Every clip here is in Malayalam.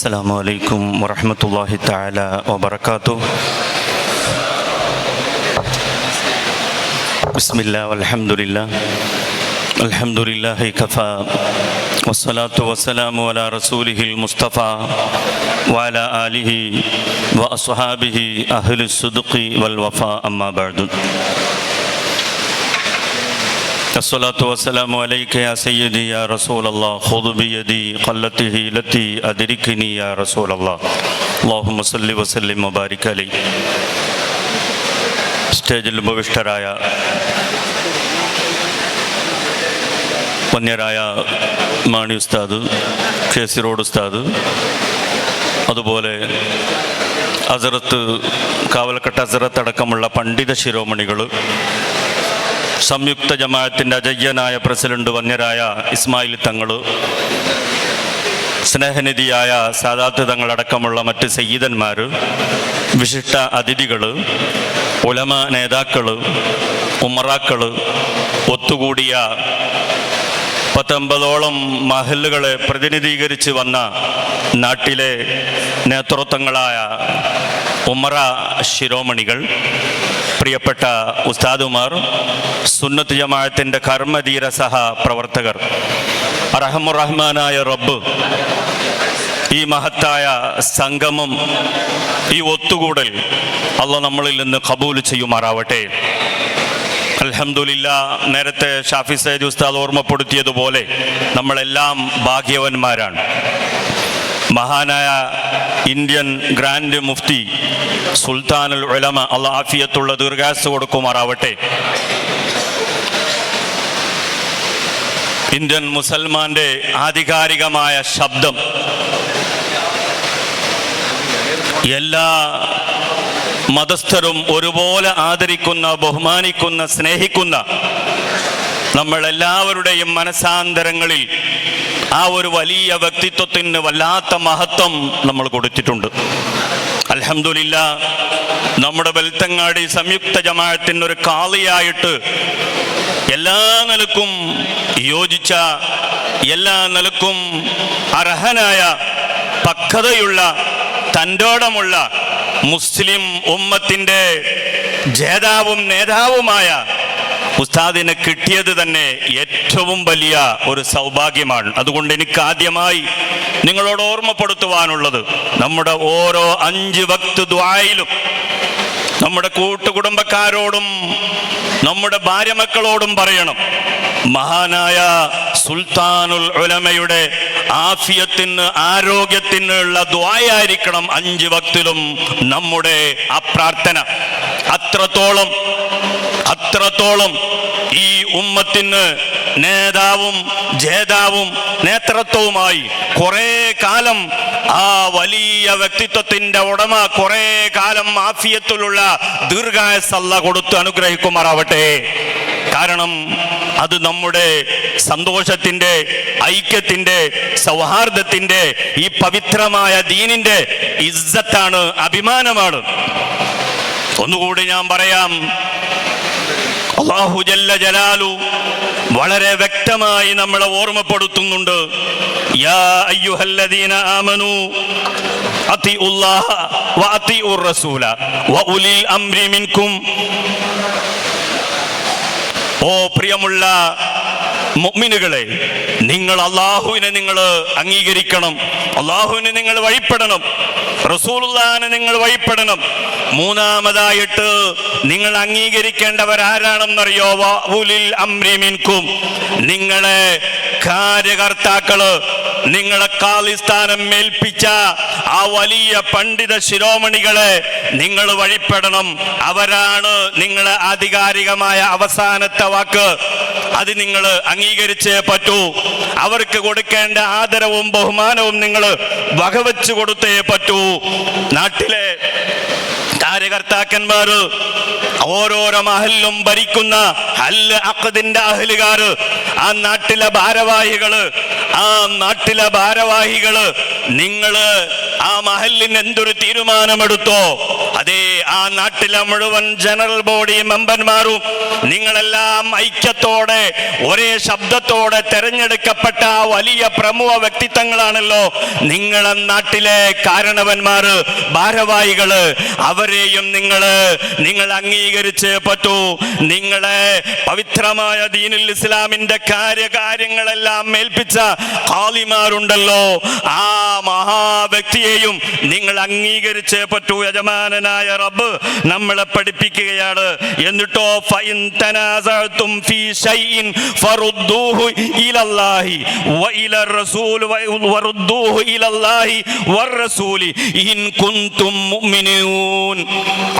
السلام عليكم ورحمة الله تعالى وبركاته. بسم الله والحمد لله. الحمد لله كفى. والصلاة والسلام على رسوله المصطفى وعلى آله وأصحابه أهل الصدق والوفاء أما بعد. الصلاة والسلام عليك يا سيدي يا رسول الله خذ بيدي قلته التي أدركني يا رسول الله اللهم صل وسلم وبارك عليه സ്റ്റേജിൽ ഉപവിഷ്ടരായ വന്യരായ മാണി ഉസ്താദ് കെ സി റോഡ് ഉസ്താദ് അതുപോലെ അസറത്ത് കാവലക്കട്ട അസറത്ത് അടക്കമുള്ള പണ്ഡിത ശിരോമണികൾ സംയുക്ത ജമാഅത്തിന്റെ അജയ്യനായ പ്രസിഡന്റ് വന്യരായ ഇസ്മായിൽ തങ്ങൾ സ്നേഹനിധിയായ സാദാത്ത് തങ്ങളടക്കമുള്ള മറ്റ് സയ്യിദന്മാർ വിശിഷ്ട അതിഥികൾ ഉലമ നേതാക്കൾ ഉമറാക്കൾ ഒത്തുകൂടിയ പത്തൊമ്പതോളം മഹലുകളെ പ്രതിനിധീകരിച്ച് വന്ന നാട്ടിലെ നേതൃത്വങ്ങളായ ഉമറ ശിരോമണികൾ പ്രിയപ്പെട്ട ഉസ്താദുമാർ സുന്നത്ത് ജമാഅത്തിന്റെ കർമ്മധീര സഹ പ്രവർത്തകർ റഹമുറഹ്മാനായ റബ്ബ് ഈ മഹത്തായ സംഗമം ഈ ഒത്തുകൂടൽ അല്ല നമ്മളിൽ നിന്ന് കബൂൽ ചെയ്യുമാറാവട്ടെ. അലഹമുല്ല നേരത്തെ ഷാഫി സൈദ് ഉസ്താദ് ഓർമ്മപ്പെടുത്തിയതുപോലെ നമ്മളെല്ലാം ഭാഗ്യവന്മാരാണ്. മഹാനായ ഇന്ത്യൻ ഗ്രാൻഡ് മുഫ്തി സുൽത്താനുൽ ഉലമ അള്ളാഫിയത്തുള്ള ദീർഘാസ് കൊടുക്കുമാറാവട്ടെ. ഇന്ത്യൻ മുസൽമാന്റെ ആധികാരികമായ ശബ്ദം എല്ലാ മതസ്ഥരും ഒരുപോലെ ആദരിക്കുന്ന ബഹുമാനിക്കുന്ന സ്നേഹിക്കുന്ന നമ്മളെല്ലാവരുടെയും മനസാന്തരങ്ങളിൽ ആ ഒരു വലിയ വ്യക്തിത്വത്തിന് വല്ലാത്ത മഹത്വം നമ്മൾ കൊടുത്തിട്ടുണ്ട്. അലഹമില്ല നമ്മുടെ ബെൽത്തങ്ങാടി സംയുക്ത ജമാഅത്തിന് ഒരു കാളിയായിട്ട് എല്ലാ നിലക്കും യോജിച്ച എല്ലാ നിലക്കും അർഹനായ പക്വതയുള്ള തന്റോടമുള്ള മുസ്ലിം ഉമ്മത്തിന്റെ ജേതാവും നേതാവുമായ ഉസ്താദിനെ കിട്ടിയത് തന്നെ ഏറ്റവും വലിയ ഒരു സൗഭാഗ്യമാണ്. അതുകൊണ്ട് എനിക്ക് ആദ്യമായി നിങ്ങളോട് ഓർമ്മപ്പെടുത്തുവാനുള്ളത് നമ്മുടെ ഓരോ അഞ്ച് ഭക്ത് ദ്വായിലും നമ്മുടെ കൂട്ടുകുടുംബക്കാരോടും നമ്മുടെ ഭാര്യ മക്കളോടും പറയണം മഹാനായ സുൽത്താനുൽ ഉലമയുടെ ആഫിയത്തിന് ആരോഗ്യത്തിനുള്ള ദ്വായായിരിക്കണം അഞ്ച് ഭക്തിലും നമ്മുടെ അപ്രാർത്ഥന പ്രാർത്ഥന. അത്രത്തോളം അത്രത്തോളം ഈ ഉമ്മത്തിന് നേതാവും ജേതാവും നേതൃത്വവുമായി കുറെ കാലം ആ വലിയ വ്യക്തിത്വത്തിന്റെ ഉടമ കുറെ കാലം മാഫിയത്തിലുള്ള ദീർഘായസല്ല കൊടുത്ത് അനുഗ്രഹിക്കുമാറാവട്ടെ. കാരണം അത് നമ്മുടെ സന്തോഷത്തിന്റെ ഐക്യത്തിന്റെ സൗഹാർദ്ദത്തിന്റെ ഈ പവിത്രമായ ദീനിന്റെ ഇസ്സത്താണ് അഭിമാനമാണ്. ഒന്നുകൂടി ഞാൻ പറയാം. അള്ളാഹു ജല്ല ജലാലു വളരെ വ്യക്തമായി നമ്മളെ ഓർമ്മപ്പെടുത്തുന്നുണ്ട്. യാ അയ്യുഹല്ലദീന റസൂല അംരി ഓ പ്രിയമുള്ള മുഅ്മിനുകളെ നിങ്ങൾ അള്ളാഹുവിനെ നിങ്ങൾ അംഗീകരിക്കണം അള്ളാഹുവിനെ നിങ്ങൾ വഴിപ്പെടണം റസൂലുള്ളാഹിനെ നിങ്ങൾ വഴിപ്പെടണം. മൂന്നാമതായിട്ട് നിങ്ങൾ അംഗീകരിക്കേണ്ടവർ ആരാണെന്നറിയോ അംരി മിൻകും. നിങ്ങളെ കാര്യകർത്താക്കൾ നിങ്ങളെ കാലിസ്ഥാനം മേൽപ്പിച്ച ആ വലിയ പണ്ഡിത ശിരോമണികളെ നിങ്ങൾ വഴിപ്പെടണം. അവരാണ് നിങ്ങളെ ആധികാരികമായ അവസാനത്തെ വാക്ക്. അത് നിങ്ങൾ അംഗീകരിച്ചേ പറ്റൂ. അവർക്ക് കൊടുക്കേണ്ട ആദരവും ബഹുമാനവും നിങ്ങൾ വകവെച്ചു കൊടുത്തേ പറ്റൂ. നാട്ടിലെ കാര്യകർത്താക്കന്മാര് ഓരോരോ മഹലിലും ഭരിക്കുന്ന അല്ല അക്കദിന്റെ അഹലുകാര് ആ നാട്ടിലെ ഭാരവാഹികൾ ആ നാട്ടിലെ ഭാരവാഹികൾ നിങ്ങൾ ആ മഹലിന് എന്തൊരു തീരുമാനമെടുത്തോ? അതേ ആ നാട്ടിലെ മുഴുവൻ ജനറൽ ബോഡി മെമ്പർമാരും നിങ്ങളെല്ലാം ഐക്യത്തോടെ ഒരേ ശബ്ദത്തോടെ തെരഞ്ഞെടുക്കപ്പെട്ട വലിയ പ്രമുഖ വ്യക്തിത്വങ്ങളാണല്ലോ നിങ്ങളെ നാട്ടിലെ കാരണവന്മാര് ഭാരവാഹികൾ. അവരെയും നിങ്ങൾ നിങ്ങൾ അംഗീകരിച്ച് പറ്റൂ. നിങ്ങളെ പവിത്രമായ ദീനുൽ ഇസ്ലാമിന്റെ കാര്യകാര്യങ്ങളെല്ലാം മേൽപ്പിച്ച ഖാലിമാരുണ്ടല്ലോ ആ മഹാവ്യക്തിയെയും നിങ്ങൾ അംഗീകരിച്ചേ പറ്റൂ യജമാനനായ റബ്ബ് നമ്മളെ പഠിപ്പിക്കുകയാണ്. എന്നിട്ടോ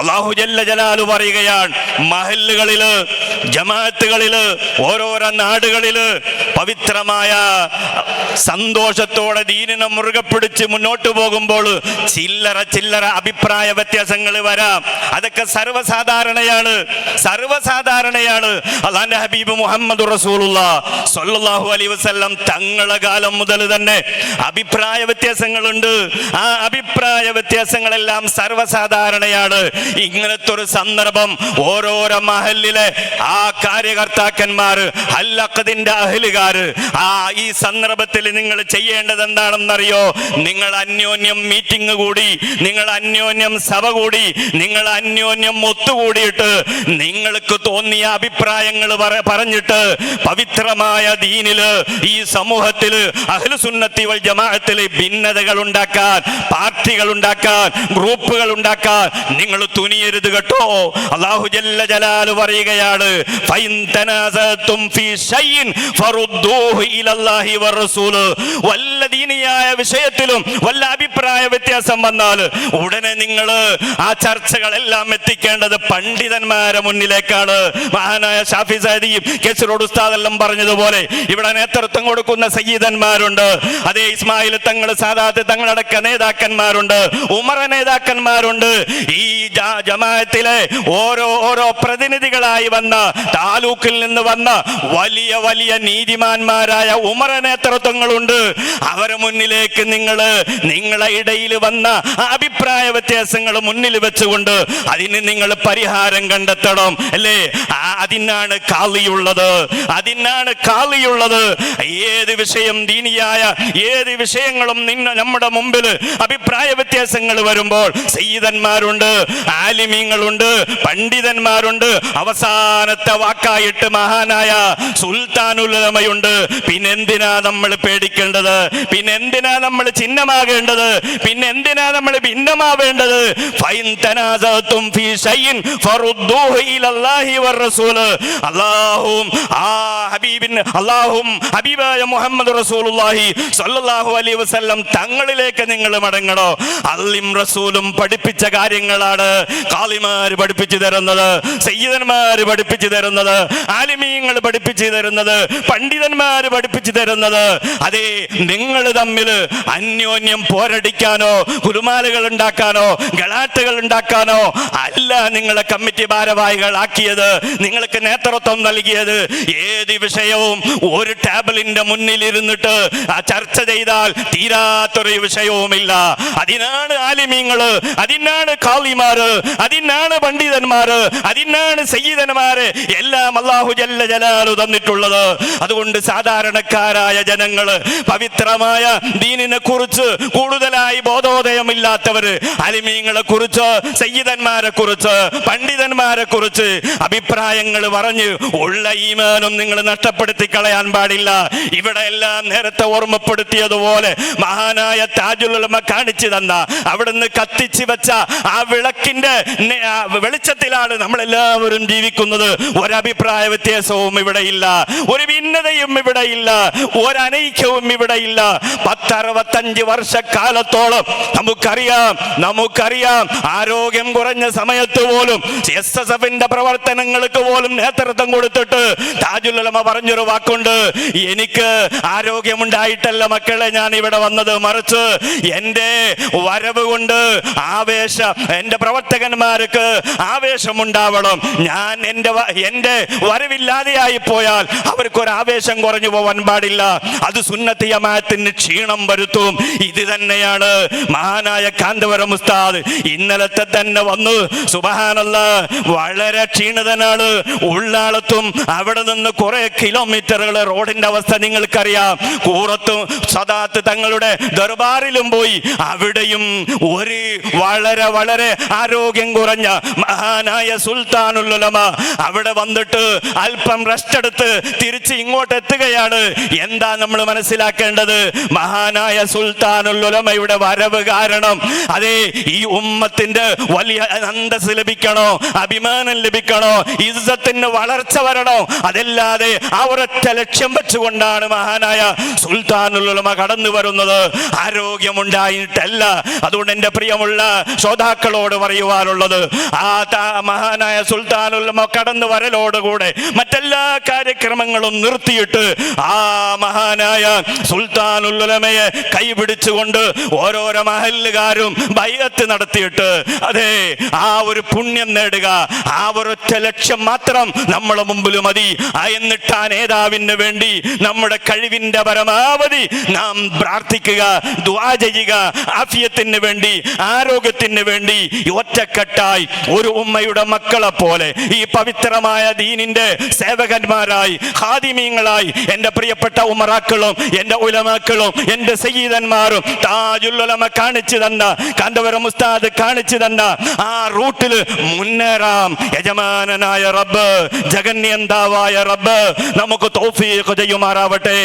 അല്ലാഹു ജല്ല ജലാലു പറയുകയാണ് മഹല്ലുകളിൽ ജമാഅത്തുകളിൽ ഓരോരോ നാടുകളിൽ പവിത്രമായ സന്തോഷത്തോടെ ദീനിനെ മുറുകെ പിടിച്ച് മുന്നോട്ട് പോകുമ്പോൾ ചില്ലറ ചില്ലറ അഭിപ്രായ വ്യത്യാസങ്ങൾ വരാം. അതൊക്കെ സർവസാധാരണയാണ്. സർവസാധാരണയാണ്. അള്ളാന്റെ ഹബീബ് മുഹമ്മദ് റസൂലുള്ള സല്ലല്ലാഹു അലൈഹി വസല്ലം തങ്ങളെ കാലം മുതൽ തന്നെ അഭിപ്രായ വ്യത്യാസങ്ങളുണ്ട്. ആ അഭിപ്രായ വ്യത്യാസങ്ങളെല്ലാം സർവസാധാരണയാണ്. ഇങ്ങനത്തെ ഒരു സന്ദർഭം ഓരോരോ മഹലിലെ ആ കാര്യകർത്താക്കന്മാർ അല്ലക്കതിന്റെ ആ ഈ സന്ദർഭത്തിൽ നിങ്ങൾ ചെയ്യേണ്ടത് എന്താണെന്നറിയോ നിങ്ങൾ അന്യോന്യം മീറ്റിംഗ് കൂടി നിങ്ങൾ അന്യോന്യം സഭ കൂടി നിങ്ങൾ അന്യോന്യം ഒത്തുകൂടിയിട്ട് നിങ്ങൾക്ക് തോന്നിയ അഭിപ്രായങ്ങൾ പറഞ്ഞിട്ട് പവിത്രമായ ദീനിൽ ഈ സമൂഹത്തിൽ അഹ്ലുസുന്നത്തി വൽ ജമാഅത്തിൽ ഭിന്നതകൾ ഉണ്ടാക്കാൻ പാർട്ടികൾ ഉണ്ടാക്കാൻ ഗ്രൂപ്പുകൾ ഉണ്ടാക്കാൻ നിങ്ങൾ തുനിയരുത് കേട്ടോ. അള്ളാഹു ജല്ല ജലാൽ പറയുകയാണ് ഫൈൻ തനാസത്തും ഫീ ഷൈൻ വറസൂൽ വിഷയത്തിലും വല്ല അഭിപ്രായ വ്യത്യാസം വന്നാൽ ഉടനെ നിങ്ങൾ ആ ചർച്ചകളെല്ലാം എത്തിക്കേണ്ടത് പണ്ഡിതന്മാരെ മുന്നിലേക്കാണ്. മഹാനായ ഷാഫി സാദിയും കെസറോട് ഉസ്താദെല്ലാം പറഞ്ഞതുപോലെ ഇവിടെ നേതൃത്വം കൊടുക്കുന്ന സയ്യിദന്മാരുണ്ട്. അതേ ഇസ്മായിൽ തങ്ങൾ സാദാത്ത് തങ്ങളടക്ക നേതാക്കന്മാരുണ്ട്. ഉമർ നേതാക്കന്മാരുണ്ട്. ഈ ജമാത്തിലെ ഓരോ ഓരോ പ്രതിനിധികളായി വന്ന താലൂക്കിൽ നിന്ന് വന്ന വലിയ വലിയ നീതിമാന്മാരായ ഉമർ നേതൃത്വങ്ങളുണ്ട്. അവരെ മുന്നിലേക്ക് നിങ്ങൾ നിങ്ങളെ ഇടയിൽ വന്ന അഭിപ്രായ വ്യത്യാസങ്ങൾ മുന്നിൽ വെച്ചുകൊണ്ട് അതിന് നിങ്ങൾ പരിഹാരം കണ്ടെത്തണം അല്ലേ? അതിനാണ് കാളിയുള്ളത്. അതിനാണ് കാളിയുള്ളത്. ഏത് വിഷയം ദീനിയായ ഏത് വിഷയങ്ങളും നിന്ന നമ്മുടെ മുമ്പിൽ അഭിപ്രായ വ്യത്യാസങ്ങൾ വരുമ്പോൾ സയ്യിദന്മാരുണ്ട് ആലിമീങ്ങളുണ്ട് പണ്ഡിതന്മാരുണ്ട്. അവസാനത്തെ വാക്കായിട്ട് മഹാനായ സുൽത്താനുലമയുണ്ട് പിന്നെന്തിനാ നമ്മൾ പേടിക്കേണ്ടത്? പിന്നെന്തിനാ നമ്മൾ ചിഹ്നമാകേണ്ടത്? പിന്നെന്തിനാ നമ്മൾ ഭിന്നമാവേണ്ടത്? ആ ഹബീബിൻ ഹബീബായ റസൂലുള്ളാഹി അലൈഹി വസല്ലം തങ്ങളിലേക്ക് നിങ്ങൾ മടങ്ങണോ? അല്ലിം റസൂലും പഠിപ്പിച്ച കാര്യങ്ങളാണ് കാളിമാർ പഠിപ്പിച്ചു തരുന്നത് സയ്യിദന്മാര് പഠിപ്പിച്ചു തരുന്നത് ആലിമീങ്ങൾ പഠിപ്പിച്ചു തരുന്നത് പണ്ഡിതന്മാര് പഠിപ്പിച്ചു തരുന്നത്. അതെ നിങ്ങൾ തമ്മിൽ അന്യോന്യം പോരടിക്കാനോ കുരുമാലകൾ ഉണ്ടാക്കാനോ ഗളാട്ടുകൾ ഉണ്ടാക്കാനോ അല്ല നിങ്ങളെ കമ്മിറ്റി ഭാരവാഹികളാക്കിയത്. നിങ്ങൾക്ക് നേതൃത്വം നൽകിയത് ഏത് വിഷയവും ഒരു ടേബിളിന്റെ മുന്നിൽ ഇരുന്നിട്ട് ചർച്ച ചെയ്താൽ തീരാത്തൊരു വിഷയവുമില്ല. അതിനാണ് ആലിമീങ്ങൾ അതിനാണ് കാളിമാര് അതിനാണ് പണ്ഡിതന്മാര് അതിനാണ് സയ്യിദന്മാര് എല്ലാം അള്ളാഹു ജല്ല ജലാലു തന്നിട്ടുള്ളത്. അതുകൊണ്ട് സാധാരണക്കാരായ ജനങ്ങൾ പവിത്രമായ ദീനിനെ കുറിച്ച് കൂടുതലായി ബോധോദയമില്ലാത്തവര് അലിമീങ്ങളെ കുറിച്ച് സയ്യിദന്മാരെ കുറിച്ച് പണ്ഡിതന്മാരെ കുറിച്ച് അഭിപ്രായങ്ങൾ പറഞ്ഞ് ഉള്ള ഈമാനും നിങ്ങൾ നഷ്ടപ്പെടുത്തി കളയാൻ പാടില്ല. ഇവിടെ എല്ലാം നേരത്തെ ഓർമ്മപ്പെടുത്തിയതുപോലെ മഹാനായ താജുലുലമ കാണിച്ചു തന്ന അവിടുന്ന് കത്തിച്ചു വെച്ച ആ വിളക്കിന്റെ വെളിച്ചത്തിലാണ് നമ്മളെല്ലാവരും ജീവിക്കുന്നത്. ഒരഭിപ്രായ വ്യത്യാസവും ഇവിടെ ഇല്ല. ഒരു ഭിന്നതയും ഇവിടെ ഇല്ല ഒരനൈക്യവും ഇവിടെ ഇല്ല. പത്തറുപത്തഞ്ച് വർഷക്കാലത്തോളം നമുക്കറിയാം നമുക്കറിയാം ആരോഗ്യം കുറഞ്ഞ സമയത്ത് പോലും എസ് എസ് എഫിന്റെ പ്രവർത്തനങ്ങൾക്ക് പോലും നേതൃത്വം കൊടുത്തിട്ട് താജുലമ പറഞ്ഞൊരു വാക്കുണ്ട് എനിക്ക് ആരോഗ്യമുണ്ടായിട്ടല്ല മക്കളെ ഞാൻ ഇവിടെ വന്നത്. മറിച്ച് എന്റെ വരവ് കൊണ്ട് ആവേശം എന്റെ പ്രവർത്തകന്മാർക്ക് ആവേശമുണ്ടാവണം. ഞാൻ എന്റെ എന്റെ വരവില്ലാതെയായി പോയാൽ അവർക്ക് ഒരു ആവേശം കുറഞ്ഞു പോവാൻ പാടില്ല. അത് സുന്നത്ത് ജമാഅത്തിന് ക്ഷീണം വരുത്തും. ഇത് തന്നെയാണ് മഹാനായ കാന്തപുരം ഉസ്താദ് ഇന്നലത്തെ തന്നെ വന്നു. സുബഹാനല്ല വളരെ ക്ഷീണിതനാണ്. ഉള്ളാളത്തും അവിടെ നിന്ന് കുറെ കിലോമീറ്ററുകൾ റോഡിന്റെ അവസ്ഥ നിങ്ങൾക്കറിയാം. കൂറത്തും സദാത്ത് തങ്ങളുടെ ദർബാറിലും പോയി. അവിടെയും ഒരു വളരെ വളരെ ആരോഗ്യം കുറഞ്ഞ മഹാനായ സുൽത്താനുല്ലമ അവിടെ വന്നിട്ട് അല്പം റെസ്റ്റ് എടുത്ത് തിരിച്ച് ഇങ്ങോട്ട് എത്തുകയാണ് എന്താ നമ്മൾ മനസ്സിലാക്കേണ്ടത്? മഹാനായ സുൽത്താനുല്ലുലമയുടെ വരവ് കാരണം. അതെ ഈ ഉമ്മത്തിന്റെ വലിയ അന്തസ് ലഭിക്കണോ? അഭിമാനം ലഭിക്കണോ? ഇസ്സത്തിന് വളർച്ച വരണോ? അതല്ലാതെ ആ ഒരൊറ്റ ലക്ഷ്യം വെച്ചുകൊണ്ടാണ് മഹാനായ സുൽത്താനുലുലമ കടന്നു വരുന്നത്. ആരോഗ്യമുണ്ടായിട്ടല്ല. അതുകൊണ്ട് എന്റെ പ്രിയമുള്ള ശ്രോതാക്കളോട് പറയുവാനുള്ളത് ആ മഹാനായ മഹാനായ സുൽത്താനുലമ കടന്നു വരലോടുകൂടെ മറ്റെല്ലാ കാര്യക്രമങ്ങളും നിർത്തിയിട്ട് ആ മഹാനായ സുൽത്താനുലുലമയെ കൈപിടിച്ചുകൊണ്ട് ഓരോരോ മഹല്ലുകാരും ബൈഅത്ത് നടത്തിയിട്ട് അതെ ആ ഒരു പുണ്യം നേടുക ആ ഒരൊറ്റ ലക്ഷ്യം മാത്രം നമ്മളെ മുമ്പിൽ മതി. എന്നിട്ടാ നേതാവിന് വേണ്ടി നമ്മുടെ കഴിവിന്റെ പരമാവധി നാം പ്രാർത്ഥിക്കുക ദുആ ചെയ്യുക. ആഫിയത്തിന് വേണ്ടി ആരോഗ്യത്തിന് വേണ്ടി ഒറ്റക്കെട്ടായി ഒരു ഉമ്മയുടെ മക്കളെ പോലെ ഈ പവിത്രമായ ദീനിന്റെ സേവകന്മാരായി ഹാദിമീങ്ങളായി എന്റെ പ്രിയപ്പെട്ട ഉമറാക്കളും എന്റെ ഉലമാക്കളും എന്റെ സയ്യിദന്മാരും താജുല്ലുലമ കാണിച്ചു തന്ന കാന്തപുരം ഉസ്താദ് കാണിച്ചു തന്ന ആ റൂട്ടിൽ മുന്നേറാം. യജമാനനായ റബ്ബ് ജഗന്യന്താവായ റബ്ബ് നമുക്ക് തൗഫീഖ് ചെയ്യുമാറാവട്ടെ.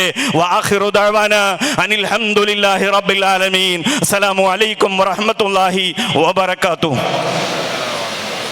അനിൽ ഹംദുലില്ലാഹി റബ്ബിൽ ആലമീൻ. അസ്സലാമു അലൈക്കും വറഹ്മത്തുള്ളാഹി വബറകാതുഹു.